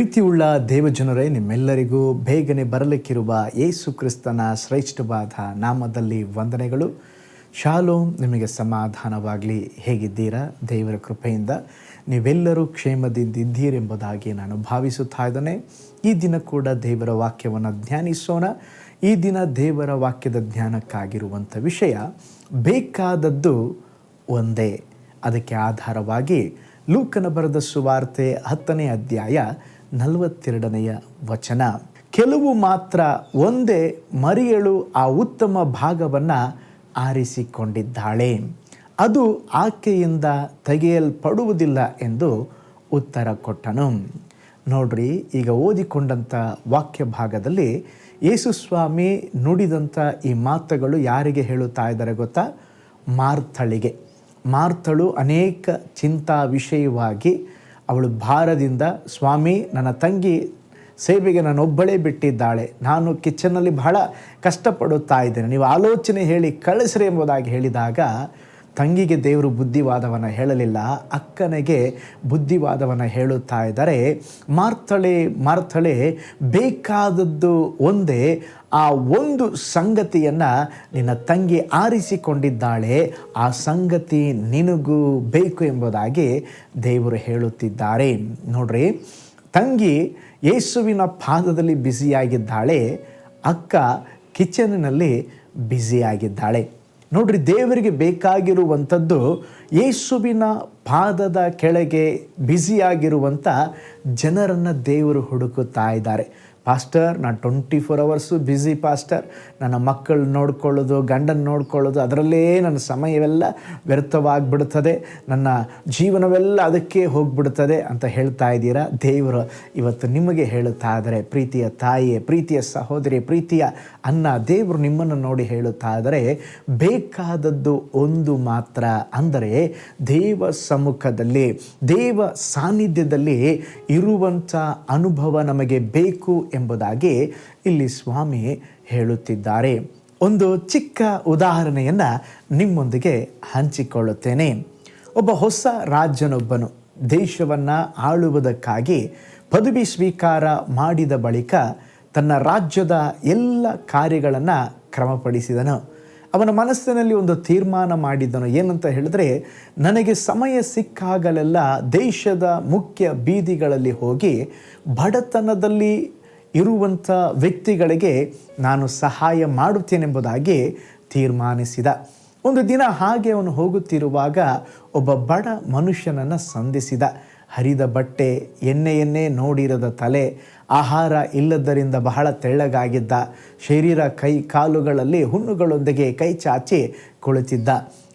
ಪ್ರೀತಿಯುಳ್ಳ ದೇವಜನರೇ, ನಿಮ್ಮೆಲ್ಲರಿಗೂ ಬೇಗನೆ ಬರಲಿಕ್ಕಿರುವ ಯೇಸು ಕ್ರಿಸ್ತನ ಶ್ರೇಷ್ಠವಾದ ನಾಮದಲ್ಲಿ ವಂದನೆಗಳು. ಶಾಲೋಮ್, ನಿಮಗೆ ಸಮಾಧಾನವಾಗಲಿ. ಹೇಗಿದ್ದೀರಾ? ದೇವರ ಕೃಪೆಯಿಂದ. ನೀವೆಲ್ಲರೂ ಕ್ಷೇಮದಿಂದಿದ್ದೀರೆಂಬುದಾಗಿ ನಾನು ಭಾವಿಸುತ್ತಾ ಇದ್ದೇನೆ. ಈ ದಿನ ಕೂಡ ದೇವರ ವಾಕ್ಯವನ್ನು ಧ್ಯಾನಿಸೋಣ. ಈ ದಿನ ದೇವರ ವಾಕ್ಯದ ಧ್ಯಾನಕ್ಕಾಗಿರುವಂಥ ವಿಷಯ ಬೇಕಾದದ್ದು ಒಂದೇ. ಅದಕ್ಕೆ ಆಧಾರವಾಗಿ ಲೂಕನ ಬರೆದ ಸುವಾರ್ತೆ ಹತ್ತನೇ ಅಧ್ಯಾಯ ನಲವತ್ತೆರಡನೆಯ ವಚನ. ಕೆಲವು ಮಾತ್ರ ಒಂದೇ ಮರಿಯಳು ಆ ಉತ್ತಮ ಭಾಗವನ್ನು ಆರಿಸಿಕೊಂಡಿದ್ದಾಳೆ. ಅದು ಆಕೆಯಿಂದ ತೆಗೆಯಲ್ಪಡುವುದಿಲ್ಲ ಎಂದು ಉತ್ತರ ಕೊಟ್ಟನು. ನೋಡ್ರಿ, ಈಗ ಓದಿಕೊಂಡಂಥ ವಾಕ್ಯ ಭಾಗದಲ್ಲಿ ಯೇಸುಸ್ವಾಮಿ ನುಡಿದಂಥ ಈ ಮಾತುಗಳು ಯಾರಿಗೆ ಹೇಳುತ್ತಾ ಇದ್ದಾರೆ ಗೊತ್ತಾ? ಮಾರ್ಥಳಿಗೆ. ಮಾರ್ತಳು ಅನೇಕ ಚಿಂತಾ ವಿಷಯವಾಗಿ ಅವಳು ಭಾರದಿಂದ, ಸ್ವಾಮಿ, ನನ್ನ ತಂಗಿ ಸೇವೆಗೆ ನಾನು ಒಬ್ಬಳೇ ಬಿಟ್ಟಿದ್ದಾಳೆ. ನಾನು ಕಿಚನ್ನಲ್ಲಿ ಬಹಳ ಕಷ್ಟಪಡುತ್ತಾ ಇದ್ದೇನೆ. ನೀವು ಆಲೋಚನೆ ಹೇಳಿ ಕಳಿಸ್ರಿ ಎಂಬುದಾಗಿ ಹೇಳಿದಾಗ ತಂಗಿಗೆ ದೇವರು ಬುದ್ಧಿವಾದವನ್ನು ಹೇಳಲಿಲ್ಲ, ಅಕ್ಕನಿಗೆ ಬುದ್ಧಿವಾದವನ್ನು ಹೇಳುತ್ತಾ ಇದ್ದಾರೆ. ಮಾರ್ತಳೆ ಮಾರ್ತಳೆ ಬೇಕಾದದ್ದು ಒಂದೇ, ಆ ಒಂದು ಸಂಗತಿಯನ್ನು ನಿನ್ನ ತಂಗಿ ಆರಿಸಿಕೊಂಡಿದ್ದಾಳೆ, ಆ ಸಂಗತಿ ನಿನಗೂ ಬೇಕು ಎಂಬುದಾಗಿ ದೇವರು ಹೇಳುತ್ತಿದ್ದಾರೆ. ನೋಡ್ರಿ, ತಂಗಿ ಯೇಸುವಿನ ಪಾದದಲ್ಲಿ ಬ್ಯುಸಿಯಾಗಿದ್ದಾಳೆ, ಅಕ್ಕ ಕಿಚನಿನಲ್ಲಿ ಬ್ಯುಸಿಯಾಗಿದ್ದಾಳೆ. ನೋಡ್ರಿ ದೇವರಿಗೆ ಬೇಕಾಗಿರುವಂಥದ್ದು ಯೇಸುವಿನ ಪಾದದ ಕೆಳಗೆ ಬ್ಯುಸಿಯಾಗಿರುವಂಥ ಜನರನ್ನು ದೇವರು ಹುಡುಕುತ್ತಾ ಇದ್ದಾರೆ. ಪಾಸ್ಟರ್ ನಾನು twenty four hours busy pastor ನನ್ನ ಮಕ್ಕಳು ನೋಡ್ಕೊಳ್ಳೋದು, ಗಂಡನ ನೋಡ್ಕೊಳ್ಳೋದು, ಅದರಲ್ಲೇ ನನ್ನ ಸಮಯವೆಲ್ಲ ವ್ಯರ್ಥವಾಗಿಬಿಡುತ್ತದೆ ನನ್ನ ಜೀವನವೆಲ್ಲ ಅದಕ್ಕೆ ಹೋಗ್ಬಿಡುತ್ತದೆ ಅಂತ ಹೇಳ್ತಾ ಇದ್ದೀರಾ? ದೇವರು ಇವತ್ತು ನಿಮಗೆ ಹೇಳುತ್ತಾ ಆದರೆ ಪ್ರೀತಿಯ ತಾಯಿಯೇ, ಪ್ರೀತಿಯ ಸಹೋದರಿ ಪ್ರೀತಿಯ ಅನ್ನ ದೇವರು ನಿಮ್ಮನ್ನು ನೋಡಿ ಹೇಳುತ್ತಾ ಆದರೆ ಬೇಕಾದದ್ದು ಒಂದು ಮಾತ್ರ ಅಂದರೆ ದೇವ ಸಮ್ಮುಖದಲ್ಲಿ, ದೇವ ಸಾನ್ನಿಧ್ಯದಲ್ಲಿ ಇರುವಂಥ ಅನುಭವ ನಮಗೆ ಬೇಕು ಎಂಬುದಾಗಿ ಇಲ್ಲಿ ಸ್ವಾಮಿ ಹೇಳುತ್ತಿದ್ದಾರೆ. ಒಂದು ಚಿಕ್ಕ ಉದಾಹರಣೆಯನ್ನು ನಿಮ್ಮೊಂದಿಗೆ ಹಂಚಿಕೊಳ್ಳುತ್ತೇನೆ. ಒಬ್ಬ ಹೊಸ ರಾಜನೊಬ್ಬನು ದೇಶವನ್ನು ಆಳುವುದಕ್ಕಾಗಿ ಪದವಿ ಸ್ವೀಕಾರ ಮಾಡಿದ ಬಳಿಕ ತನ್ನ ರಾಜ್ಯದ ಎಲ್ಲ ಕಾರ್ಯಗಳನ್ನು ಕ್ರಮಪಡಿಸಿದನು. ಅವನ ಮನಸ್ಸಿನಲ್ಲಿ ಒಂದು ತೀರ್ಮಾನ ಮಾಡಿದ್ದನು ಏನಂತ ಹೇಳಿದ್ರೆ, ನನಗೆ ಸಮಯ ಸಿಕ್ಕಾಗಲೆಲ್ಲ ದೇಶದ ಮುಖ್ಯ ಬೀದಿಗಳಲ್ಲಿ ಹೋಗಿ ಬಡತನದಲ್ಲಿ ಇರುವಂಥ ವ್ಯಕ್ತಿಗಳಿಗೆ ನಾನು ಸಹಾಯ ಮಾಡುತ್ತೇನೆಂಬುದಾಗಿ ತೀರ್ಮಾನಿಸಿದ. ಒಂದು ದಿನ ಹಾಗೆ ಅವನು ಹೋಗುತ್ತಿರುವಾಗ ಒಬ್ಬ ಬಡ ಮನುಷ್ಯನನ್ನು ಸಂಧಿಸಿದ. ಹರಿದ ಬಟ್ಟೆ ಎಣ್ಣೆಯನ್ನೇ ಎಣ್ಣೆ ನೋಡಿರದ ತಲೆ, ಆಹಾರ ಇಲ್ಲದರಿಂದ ಬಹಳ ತೆಳ್ಳಗಾಗಿದ್ದ. ಶರೀರ, ಕೈ, ಕಾಲುಗಳಲ್ಲಿ ಹುಣ್ಣುಗಳೊಂದಿಗೆ ಕೈ ಚಾಚಿ ಕುಳಿತಿದ್ದ.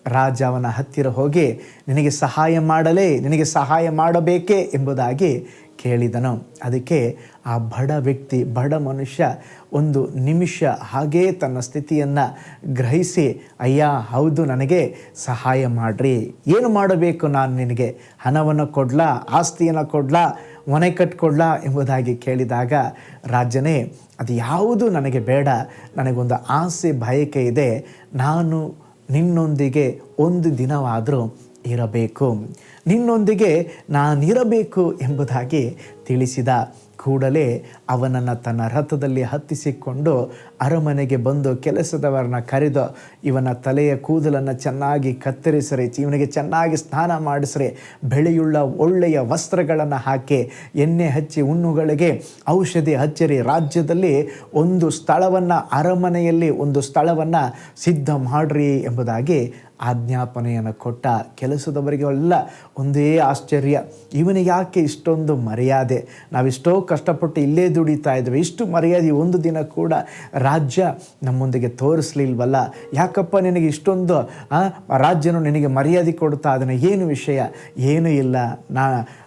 ರಾಜ ಅವನ ಹತ್ತಿರ ಹೋಗಿ, ನಿನಗೆ ಸಹಾಯ ಮಾಡಲೇ, ನಿನಗೆ ಸಹಾಯ ಮಾಡಬೇಕೇ? ಎಂಬುದಾಗಿ ಕೇಳಿದನು. ಅದಕ್ಕೆ ಆ ಬಡ ವ್ಯಕ್ತಿ, ಬಡ ಮನುಷ್ಯ ಒಂದು ನಿಮಿಷ ಹಾಗೇ ತನ್ನ ಸ್ಥಿತಿಯನ್ನು ಗ್ರಹಿಸಿ, ಅಯ್ಯ, ಹೌದು, ನನಗೆ ಸಹಾಯ ಮಾಡಿರಿ. ಏನು ಮಾಡಬೇಕು ನಾನು ನಿನಗೆ? ಹಣವನ್ನು ಕೊಡ್ಲಾ? ಆಸ್ತಿಯನ್ನು ಕೊಡ್ಲಾ? ಮನೆ ಕಟ್ಕೊಡ್ಲಾ? ಎಂಬುದಾಗಿ ಕೇಳಿದಾಗ, ರಾಜನೇ, ಅದು ಯಾವುದು ನನಗೆ ಬೇಡ. ನನಗೊಂದು ಆಸೆ, ಬಯಕೆ ಇದೆ. ನಾನು ನಿನ್ನೊಂದಿಗೆ ಒಂದು ದಿನವಾದರೂ ಇರಬೇಕು. ನಿನ್ನೊಂದಿಗೆ ನಾನಿರಬೇಕು ಎಂಬುದಾಗಿ ತಿಳಿಸಿದ ಕೂಡಲೇ ಅವನನ್ನು ತನ್ನ ರಥದಲ್ಲಿ ಹತ್ತಿಸಿಕೊಂಡು ಅರಮನೆಗೆ ಬಂದು ಕೆಲಸದವರನ್ನ ಕರೆದು ಇವನ ತಲೆಯ ಕೂದಲನ್ನು ಚೆನ್ನಾಗಿ ಕತ್ತರಿಸರೆ, ಇವನಿಗೆ ಚೆನ್ನಾಗಿ ಸ್ನಾನ ಮಾಡಿಸ್ರಿ, ಬೆಳೆಯುಳ್ಳ ಒಳ್ಳೆಯ ವಸ್ತ್ರಗಳನ್ನು ಹಾಕಿ, ಎಣ್ಣೆ ಹಚ್ಚಿ ಹುಣ್ಣುಗಳಿಗೆ ಔಷಧಿ ಹಚ್ಚರಿ. ರಾಜ್ಯದಲ್ಲಿ ಒಂದು ಸ್ಥಳವನ್ನು, ಅರಮನೆಯಲ್ಲಿ ಒಂದು ಸ್ಥಳವನ್ನು ಸಿದ್ಧ ಮಾಡ್ರಿ ಎಂಬುದಾಗಿ ಆಜ್ಞಾಪನೆಯನ್ನು ಕೊಟ್ಟ ಕೆಲಸದವರಿಗೆ ಎಲ್ಲ ಒಂದೇ ಆಶ್ಚರ್ಯ. ಇವನಿಗೆ ಯಾಕೆ ಇಷ್ಟೊಂದು ಮರ್ಯಾದೆ? ನಾವೆಷ್ಟೋ ಕಷ್ಟಪಟ್ಟು ಇಲ್ಲೇ ದುಡಿತಾ ಇದ್ದೇವೆ. ಇಷ್ಟು ಮರ್ಯಾದೆ ಒಂದು ದಿನ ಕೂಡ ರಾಜ್ಯ ನಮ್ಮೊಂದಿಗೆ ತೋರಿಸ್ಲಿಲ್ವಲ್ಲ? ಯಾಕಪ್ಪ ನಿನಗೆ ಇಷ್ಟೊಂದು ರಾಜ್ಯನು ನಿನಗೆ ಮರ್ಯಾದೆ ಕೊಡ್ತಾ ಅದನ್ನು ಏನು ವಿಷಯ? ಏನೂ ಇಲ್ಲ. ನಾ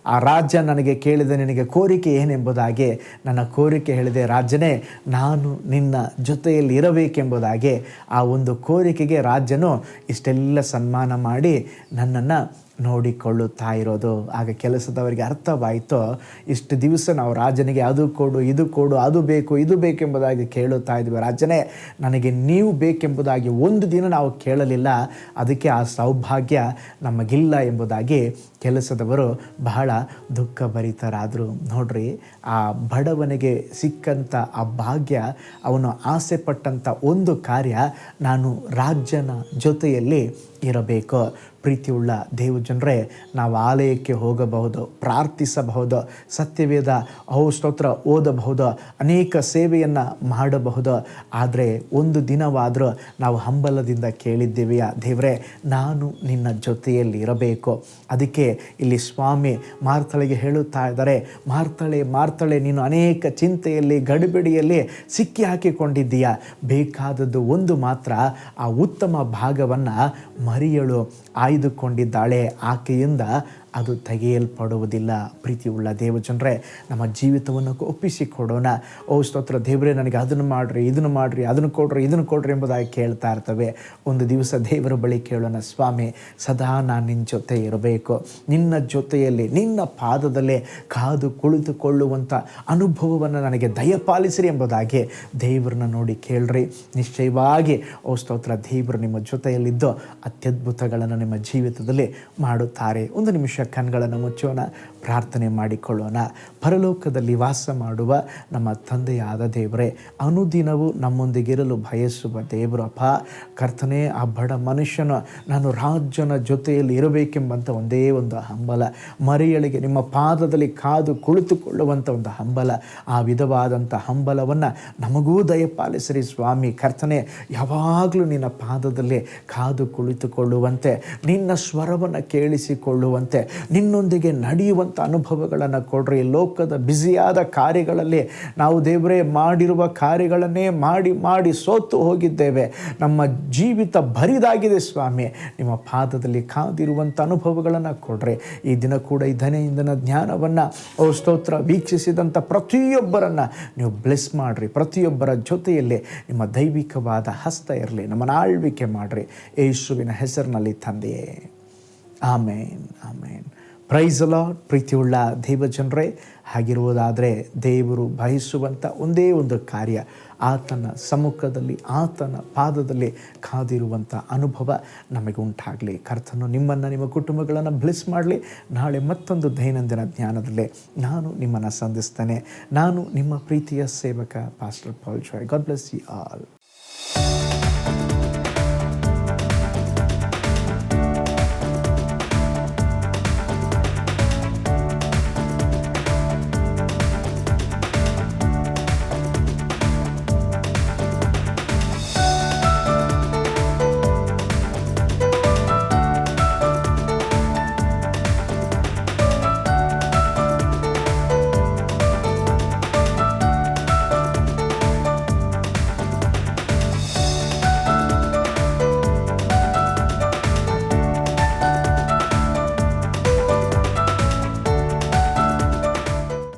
ಆ ರಾಜ್ಯ ನನಗೆ ಕೇಳಿದ ನಿನಗೆ ಕೋರಿಕೆ ಏನೆಂಬುದಾಗಿ, ನನ್ನ ಕೋರಿಕೆ ಹೇಳಿದೆ, ರಾಜ್ಯನೇ, ನಾನು ನಿನ್ನ ಜೊತೆಯಲ್ಲಿ ಇರಬೇಕೆಂಬುದಾಗಿ ಆ ಒಂದು ಕೋರಿಕೆಗೆ ರಾಜ್ಯನು ಇಷ್ಟೆಲ್ಲ ಸನ್ಮಾನ ಮಾಡಿ ನನ್ನನ್ನು ನೋಡಿಕೊಳ್ಳುತ್ತಾ ಇರೋದು. ಆಗ ಕೆಲಸದವರಿಗೆ ಅರ್ಥವಾಯಿತು, ಇಷ್ಟು ದಿವಸ ನಾವು ರಾಜನಿಗೆ ಅದು ಕೊಡು, ಇದು ಕೊಡು, ಅದು ಬೇಕು, ಇದು ಬೇಕೆಂಬುದಾಗಿ ಕೇಳುತ್ತಾ ಇದ್ವಿ. ರಾಜನೇ, ನನಗೆ ನೀವು ಬೇಕೆಂಬುದಾಗಿ ಒಂದು ದಿನ ನಾವು ಕೇಳಲಿಲ್ಲ. ಅದಕ್ಕೆ ಆ ಸೌಭಾಗ್ಯ ನಮಗಿಲ್ಲ ಎಂಬುದಾಗಿ ಕೆಲಸದವರು ಬಹಳ ದುಃಖ ಭರಿತರಾದರು ನೋಡ್ರಿ, ಆ ಬಡವನಿಗೆ ಸಿಕ್ಕಂಥ ಆ ಭಾಗ್ಯ, ಅವನು ಆಸೆ ಪಟ್ಟಂಥ ಒಂದು ಕಾರ್ಯ ನಾನು ರಾಜ್ಯನ ಜೊತೆಯಲ್ಲಿ ಇರಬೇಕು. ಪ್ರೀತಿಯುಳ್ಳ ದೇವ ಜನರೇ, ನಾವು ಆಲಯಕ್ಕೆ ಹೋಗಬಹುದು, ಪ್ರಾರ್ಥಿಸಬಹುದು, ಸತ್ಯವೇದ, ಔ ಸ್ತೋತ್ರ ಓದಬಹುದು, ಅನೇಕ ಸೇವೆಯನ್ನು ಮಾಡಬಹುದು. ಆದರೆ ಒಂದು ದಿನವಾದರೂ ನಾವು ಹಂಬಲದಿಂದ ಕೇಳಿದ್ದೇವೆಯ? ದೇವರೇ, ನಾನು ನಿನ್ನ ಜೊತೆಯಲ್ಲಿ ಇರಬೇಕು. ಅದಕ್ಕೆ ಇಲ್ಲಿ ಸ್ವಾಮಿ ಮಾರ್ತಳೆಗೆ ಹೇಳುತ್ತಾ ಇದ್ದಾರೆ ಮಾರ್ತಳೆ ಮಾರ್ತಳೆ ನೀನು ಅನೇಕ ಚಿಂತೆಯಲ್ಲಿ, ಗಡಿಬಿಡಿಯಲ್ಲಿ ಸಿಕ್ಕಿ ಹಾಕಿಕೊಂಡಿದ್ದೀಯ ಬೇಕಾದದ್ದು ಒಂದು ಮಾತ್ರ, ಆ ಉತ್ತಮ ಭಾಗವನ್ನು ಮರಿಯಳು ಆಯ್ದುಕೊಂಡಿದ್ದಾಳೆ. ಆಕೆಯಿಂದ ಅದು ತೆಗೆಯಲ್ಪಡುವುದಿಲ್ಲ. ಪ್ರೀತಿಯುಳ್ಳ ದೇವಜನರೇ, ನಮ್ಮ ಜೀವಿತವನ್ನು ಒಪ್ಪಿಸಿಕೊಡೋಣ ಓ ಸ್ತೋತ್ರ, ದೇವರೇ, ನನಗೆ ಅದನ್ನು ಮಾಡಿರಿ, ಇದನ್ನು ಮಾಡಿರಿ, ಅದನ್ನು ಕೊಡ್ರಿ, ಇದನ್ನು ಕೊಡ್ರಿ ಎಂಬುದಾಗಿ ಕೇಳ್ತಾ ಇರ್ತವೆ. ಒಂದು ದಿವಸ ದೇವರ ಬಳಿ ಕೇಳೋಣ, ಸ್ವಾಮಿ, ಸದಾ ನಾನು ನಿನ್ನ ಜೊತೆ ಇರಬೇಕು. ನಿನ್ನ ಜೊತೆಯಲ್ಲಿ, ನಿನ್ನ ಪಾದದಲ್ಲೇ ಕಾದು ಕುಳಿತುಕೊಳ್ಳುವಂಥ ಅನುಭವವನ್ನು ನನಗೆ ದಯಪಾಲಿಸಿರಿ ಎಂಬುದಾಗಿ ದೇವರನ್ನ ನೋಡಿ ಕೇಳ್ರಿ. ನಿಶ್ಚಯವಾಗಿ, ಓ ಸ್ತೋತ್ರ, ದೇವರು ನಿಮ್ಮ ಜೊತೆಯಲ್ಲಿದ್ದು ಅತ್ಯದ್ಭುತಗಳನ್ನು ನಿಮ್ಮ ಜೀವಿತದಲ್ಲಿ ಮಾಡುತ್ತಾರೆ. ಒಂದು ನಿಮಿಷ ಕಣ್ಗಳನ್ನು ಮುಚ್ಚೋಣ, ಪ್ರಾರ್ಥನೆ ಮಾಡಿಕೊಳ್ಳೋಣ. ಪರಲೋಕದಲ್ಲಿ ವಾಸ ಮಾಡುವ ನಮ್ಮ ತಂದೆಯಾದ ದೇವರೇ, ಅನುದಿನವೂ ನಮ್ಮೊಂದಿಗಿರಲು ಬಯಸುವ ದೇವರಪ್ಪ ಕರ್ತನೇ, ಆ ಬಡ ಮನುಷ್ಯನ ನಾನು ರಾಜ್ಯನ ಜೊತೆಯಲ್ಲಿ ಇರಬೇಕೆಂಬಂಥ ಒಂದೇ ಒಂದು ಹಂಬಲ. ಮರಿಯಳಿಗೆ ನಿಮ್ಮ ಪಾದದಲ್ಲಿ ಕಾದು ಕುಳಿತುಕೊಳ್ಳುವಂಥ ಒಂದು ಹಂಬಲ. ಆ ವಿಧವಾದಂಥ ಹಂಬಲವನ್ನು ನಮಗೂ ದಯಪಾಲಿಸಿರಿ ಸ್ವಾಮಿ. ಕರ್ತನೆ, ಯಾವಾಗಲೂ ನಿನ್ನ ಪಾದದಲ್ಲಿ ಕಾದು ಕುಳಿತುಕೊಳ್ಳುವಂತೆ, ನಿನ್ನ ಸ್ವರವನ್ನು ಕೇಳಿಸಿಕೊಳ್ಳುವಂತೆ ನಿನ್ನೊಂದಿಗೆ ನಡೆಯುವಂಥ ಅನುಭವಗಳನ್ನು ಕೊಡ್ರಿ. ಲೋಕದ ಬ್ಯುಸಿಯಾದ ಕಾರ್ಯಗಳಲ್ಲಿ ನಾವು ದೇವರೇ ಮಾಡಿರುವ ಕಾರ್ಯಗಳನ್ನೇ ಮಾಡಿ ಮಾಡಿ ಸೋತು ಹೋಗಿದ್ದೇವೆ. ನಮ್ಮ ಜೀವಿತ ಬರಿದಾಗಿದೆ ಸ್ವಾಮಿ. ನಿಮ್ಮ ಪಾದದಲ್ಲಿ ಕಾದಿರುವಂಥ ಅನುಭವಗಳನ್ನು ಕೊಡ್ರಿ. ಈ ದಿನ ಕೂಡ ಈ ಧನೆಯಿಂದನ ಜ್ಞಾನವನ್ನು ಓ ಸ್ತೋತ್ರ, ವೀಕ್ಷಿಸಿದಂಥ ಪ್ರತಿಯೊಬ್ಬರನ್ನು ನೀವು ಬ್ಲೆಸ್ ಮಾಡಿರಿ. ಪ್ರತಿಯೊಬ್ಬರ ಜೊತೆಯಲ್ಲಿ ನಿಮ್ಮ ದೈವಿಕವಾದ ಹಸ್ತ ಇರಲಿ. ನಮ್ಮನ್ನು ಆಳ್ವಿಕೆ ಮಾಡಿರಿ. ಯೇಸುವಿನ ಹೆಸರಿನಲ್ಲಿ ತಂದೆಯೇ. ಆಮೇನ್ ಆಮೇನ್. ಪ್ರೈಸ್ ಲಾಡ್ ಪ್ರೀತಿಯುಳ್ಳ ದೇವಜನರೇ, ಹಾಗಿರುವುದಾದರೆ ದೇವರು ಬಯಸುವಂಥ ಒಂದೇ ಒಂದು ಕಾರ್ಯ, ಆತನ ಸಮ್ಮುಖದಲ್ಲಿ, ಆತನ ಪಾದದಲ್ಲಿ ಕಾದಿರುವಂಥ ಅನುಭವ ನಮಗೆ ಉಂಟಾಗಲಿ. ಕರ್ತನು ನಿಮ್ಮನ್ನು, ನಿಮ್ಮ ಕುಟುಂಬಗಳನ್ನು ಬ್ಲೆಸ್ ಮಾಡಲಿ. ನಾಳೆ ಮತ್ತೊಂದು ದೈನಂದಿನ ಜ್ಞಾನದಲ್ಲಿ ನಾನು ನಿಮ್ಮನ್ನು ಸಂಧಿಸ್ತೇನೆ. ನಾನು ನಿಮ್ಮ ಪ್ರೀತಿಯ ಸೇವಕ pastor Paul Joy God bless you all